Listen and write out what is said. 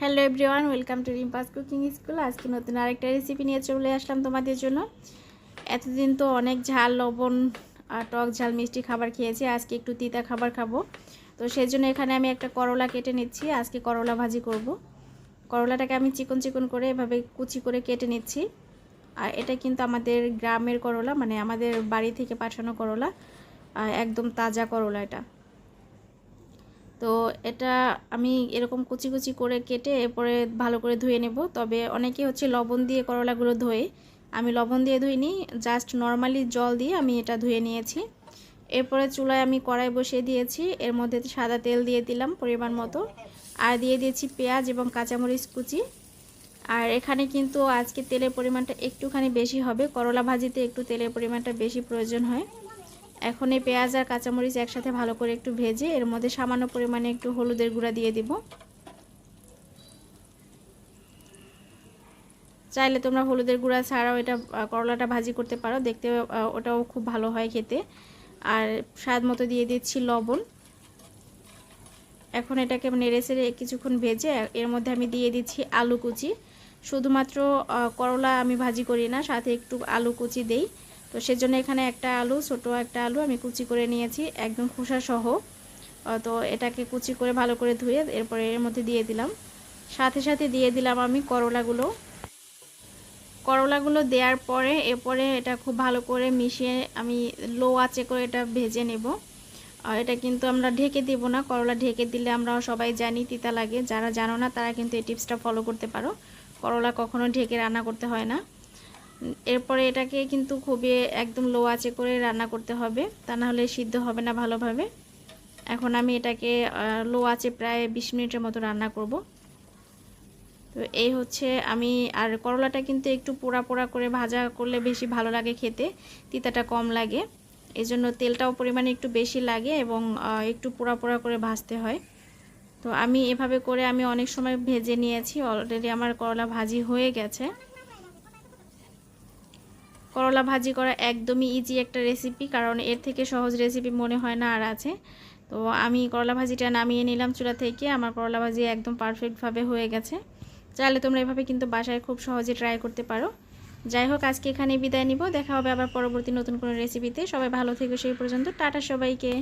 Hello everyone, welcome to Rimpa's cooking school. আজকে নতুন আরেকটা রেসিপি নিয়ে চলে আসলাম তোমাদের জন্য। এতদিন তো অনেক ঝাল, লবণ আর টক ঝাল, মিষ্টি খাবার খেয়েছি। আজকে একটু তিতা খাবার খাব। তো সেই জন্য এখানে আমি একটা করলা কেটে নিচ্ছি। আজকে করলা ভাজি করব। করলাটাকে আমি চিকন চিকন করে এভাবে কুচি করে কেটে নিচ্ছি। আর এটা কিন্তু আমাদের গ্রামের করলা মানে আমাদের বাড়ি থেকে পাঠানো করলা। একদম তাজা করলা এটা। তো এটা আমি এরকম কুচি কুচি করে কেটে এরপরে ভালো করে ধুয়ে নেব। তবে অনেকে হচ্ছে লবণ দিয়ে করলাগুলো ধোয়ে, আমি লবণ দিয়ে ধুইনি জাস্ট নর্মালি জল দিয়ে আমি এটা ধুয়ে নিয়েছি। এরপরে চুলায় আমি কড়াই বসিয়ে দিয়েছি, এর মধ্যে সাদা তেল দিয়ে দিলাম পরিমাণ মতো। আর দিয়ে দিয়েছি পেঁয়াজ এবং কাঁচামরিচ কুচি। আর এখানে কিন্তু আজকে তেলের পরিমাণটা একটুখানি বেশি হবে, করলা ভাজিতে একটু তেলের পরিমাণটা বেশি প্রয়োজন হয়। এখন এই পেঁয়াজ আর কাঁচামরিচ একসাথে ভালো করে একটু ভেজে এর মধ্যে সামান্য পরিমাণে একটু হলুদের গুঁড়া দিয়ে দিব। চাইলে তোমরা হলুদের গুঁড়া ছাড়াও এটা করলাটা ভাজি করতে পারো। দেখতে ওটাও খুব ভালো হয় খেতে। আর স্বাদ মতো দিয়ে দিচ্ছি লবণ। এখন এটাকে নেড়ে সেড়ে কিছুক্ষণ ভেজে এর মধ্যে আমি দিয়ে দিচ্ছি আলু কুচি। শুধুমাত্র করলা আমি ভাজি করি না, সাথে একটু আলু কুচি দেই। তো সেজন্য এখানে একটা আলু, ছোটো একটা আলু আমি কুচি করে নিয়েছি, একদম খোসা সহ। তো এটাকে কুচি করে ভালো করে ধুয়ে এরপরে এর মধ্যে দিয়ে দিলাম। সাথে সাথে দিয়ে দিলাম আমি করলাগুলো। করলাগুলো দেওয়ার পরে এরপরে এটা খুব ভালো করে মিশিয়ে আমি লো আঁচে করে এটা ভেজে নেব। আর এটা কিন্তু আমরা ঢেকে দেব না, করলা ঢেকে দিলে আমরা সবাই জানি, তিতা লাগে। যারা জানো না তারা কিন্তু এই টিপসটা ফলো করতে পারো। করলা কখনো ঢেকে রান্না করতে হয় না। এরপরে এটাকে কিন্তু খুবই একদম লো আঁচে করে রান্না করতে হবে। তা না হলে সিদ্ধ হবে না ভালোভাবে। এখন আমি এটাকে লো আঁচে প্রায় বিশ মিনিটের মতো রান্না করব। তো এই হচ্ছে আমি, আর করলাটা কিন্তু একটু পোড়া পোড়া করে ভাজা করলে বেশি ভালো লাগে খেতে, তিতাটা কম লাগে। এই জন্য তেলটাও পরিমাণে একটু বেশি লাগে এবং একটু পোড়া পোড়া করে ভাজতে হয়। তো আমি এভাবে করে আমি অনেক সময় ভেজে নিয়েছি অলরেডি আমার করলা ভাজি হয়ে গেছে। করলা ভাজি করা একদমই ইজি একটা রেসিপি কারণ এর থেকে সহজ রেসিপি মনে হয় না আর আছে। তো আমি করলা ভাজিটা নামিয়ে নিলাম চুলা থেকে, আমার করলা ভাজি একদম পারফেক্টভাবে হয়ে গেছে। চাইলে তোমরা এভাবে কিন্তু বাসায় খুব সহজে ট্রাই করতে পারো। যাই হোক, আজকে এখানে বিদায় নিব, দেখা হবে আবার পরবর্তী নতুন কোনো রেসিপিতে সবাই ভালো থেকো, সেই পর্যন্ত। টাটা সবাইকে।